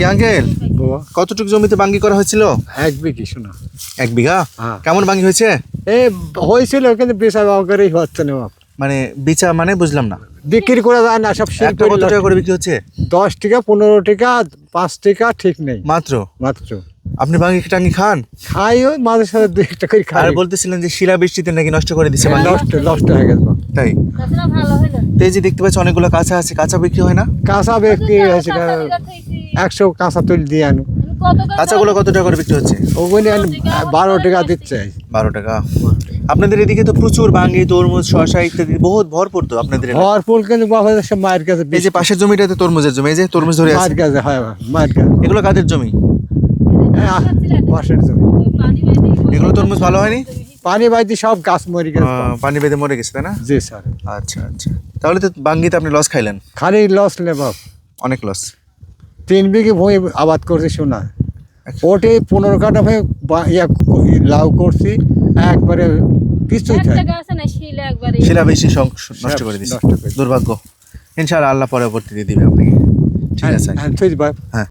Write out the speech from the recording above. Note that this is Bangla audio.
কি আঙ্কেল? কতটুকু জমিতে বাঙ্গি করা হয়েছিল? এক বিঘি শোনা। এক বিঘা? হ্যাঁ। কেমন বাঙ্গি হয়েছে? এ হয়েছিল কিন্তু বেচা বাবা করেই হচ্ছে না বাপ। মানে বিচা মানে বুঝলাম না। বিক্রি করা যায় না সব শিল্প কত টাকা করে বিক্রি হচ্ছে? দশ টাকা পনেরো টাকা পাঁচ টাকা ঠিক নেই। মাত্র? মাত্র। আপনি বাঙ্গি টাঙ্গি খান? খাই ওই মাঝে সাথে দুই একটা করে খাই। আর বলতেছিলেন যে শিলা বৃষ্টিতে নাকি নষ্ট করে দিচ্ছে নষ্ট নষ্ট হয়ে গেছে। তাই? তাছাড়া ভালো না? তো এই যে দেখতে পাচ্ছি অনেকগুলো কাঁচা আছে কাঁচা বিক্রি হয় না? কাঁচা ব্যক্তি হয়েছে একশো কাঁচা তুল দিয়ে আনো। কাঁচাগুলো কত টাকা করে বিক্রি হচ্ছে? ওগুলি বারো টাকা দিচ্ছে। বারো টাকা। আপনাদের এদিকে তো প্রচুর বাঙ্গি তরমুজ শসা ইত্যাদি বহুত ভরপুর তো আপনাদের। ভরপুর কিন্তু বাবা মায়ের কাছে এই যে পাশের জমিটাতে তরমুজের জমি এই যে তরমুজ ধরে আছে। মায়ের কাছে হয় মায়ের কাছে। এগুলো কাদের জমি? হ্যাঁ, পাশের জমি। এগুলো তরমুজ ভালো হয়নি? পানি বাইতে সব গাছ মরে গেছে। পানি বেঁধে মরে গেছে তাই না? জি স্যার। আচ্ছা আচ্ছা। তাহলে তো বাঙ্গিতে আপনি লস খাইলেন। খালি লস নে বাপ। অনেক লস তিন বিঘে ভূমি আবাদ করছি শোনা ওটে পনেরো কাটা ইয়া লাউ করছি একবারে কিছুই না শিলা বেশি নষ্ট করে দিচ্ছে। দুর্ভাগ্য। ইনশাআল্লাহ আল্লাহ পরবর্তীতে দিবে আপনাকে। ঠিক আছে। হ্যাঁ, বাপ। হ্যাঁ।